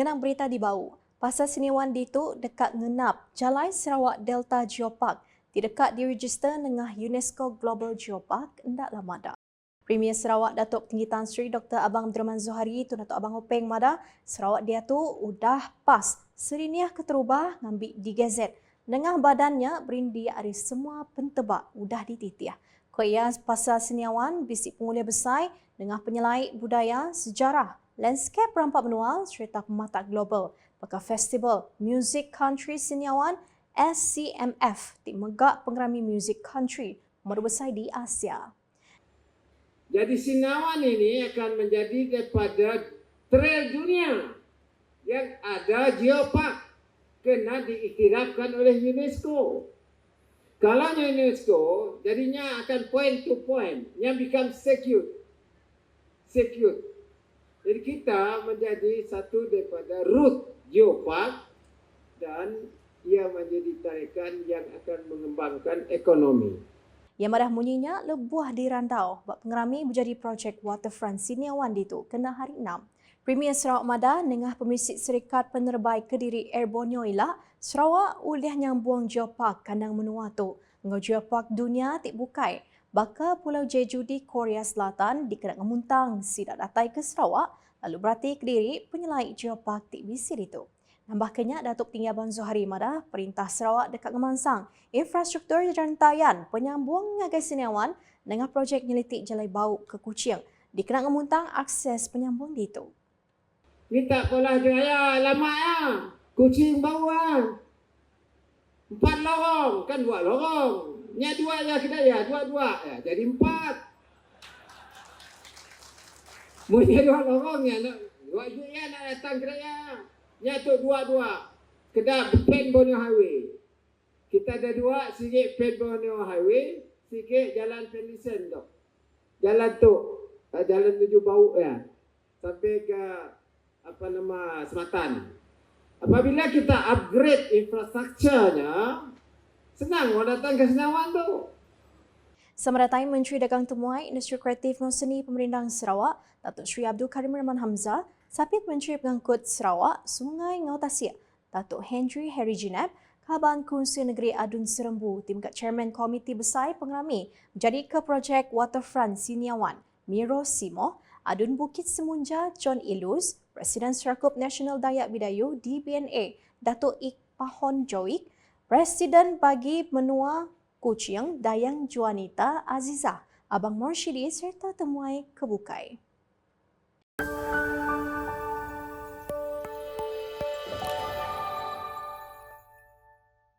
Ngenang berita di bau, pasal seniwan ditu dekat ngenap Jalai Sarawak Delta Geopark di dekat diregister dengan UNESCO Global Geopark ndak lama dah. Premier Sarawak Datuk Tinggi Tan Sri Dr. Abang Abdurrahman Zohari tu Datuk Abang Openg Mada, Sarawak dia tu udah pas seriniah keterubah ngambil di gazet. Dengan badannya berindi ada semua pentebak udah dititiah. Koya pasal seniawan bisik pengulia besar dengan penyelai budaya, sejarah, landscape rampak manual serta pemata global. Pakar Festival Music Country Seniawan SCMF di Megak Pengerami Music Country nomor besar di Asia. Jadi Sinawan ini akan menjadi daripada trail dunia yang ada geopark kena diiktirafkan oleh UNESCO. Kalau UNESCO, jadinya akan point to point yang become secure. Secure. Jadi kita menjadi satu daripada root geopark dan ia menjadi tarikan yang akan mengembangkan ekonomi. Yang madah munyinya lebuah di Randau bak pengerami menjadi projek waterfront siniawan itu kena hari 6. Premier Sarawak Mada nengah pemisik Serikat Penerbai Kediri Air Borneo ila Sarawak uliah nyambuang geopark kandang menua tu. Geopark dunia tik bukai. Baka Pulau Jeju di Korea Selatan dikena ngemuntang sidak datai ke Sarawak lalu berarti Kediri penyelai geopark tik bisir itu. Nambahkannya, Datuk Tinggi Abang Zohari Mada, Perintah Sarawak dekat Ngemansang, infrastruktur jantayan penyambung ngagai sinewan dengan projek nyelitik Jalai Bau ke Kuching. Dikena ngemuntang akses penyambung di itu. Tak pola jaya lama ya. Kucing bawah. Empat lorong. Kan dua lorong. Ni dua ya kita ya. Dua-dua. Ya, jadi empat. Mungkin dua lorong ya. Dua je ya nak datang kita ya. Ni tu dua-dua. Kedap Pen Borneo Highway. Kita ada dua. Sikit Pen Borneo Highway. Sikit Jalan Penison tu. Jalan tu. eh, Jalan tuju bau ya. Sampai ke apa nama sematan. Apabila kita upgrade infrastrukturnya, senang orang datang ke Senawan tu. Semeratai Menteri Dagang Temuai Industri Kreatif dan Seni Pemerintahan Sarawak, Datuk Sri Abdul Karim Rahman Hamzah, Sapit Menteri Pengangkut Sarawak, Sungai Ngau Tasik, Datuk Henry Harry Jinab, Kaban Kunsi Negeri Adun Serembu, Tingkat Chairman Komiti Besar Pengerami menjadi ke projek Waterfront Siniawan, Miro Simo, Adun Bukit Semunja John Iluz, Presiden Serakup Nasional Dayak Bidayu DBNA Datuk Ik Pahon Joik, Presiden bagi Menua Kuching Dayang Juanita Azizah, Abang Morshidi serta Temuai Kebukai.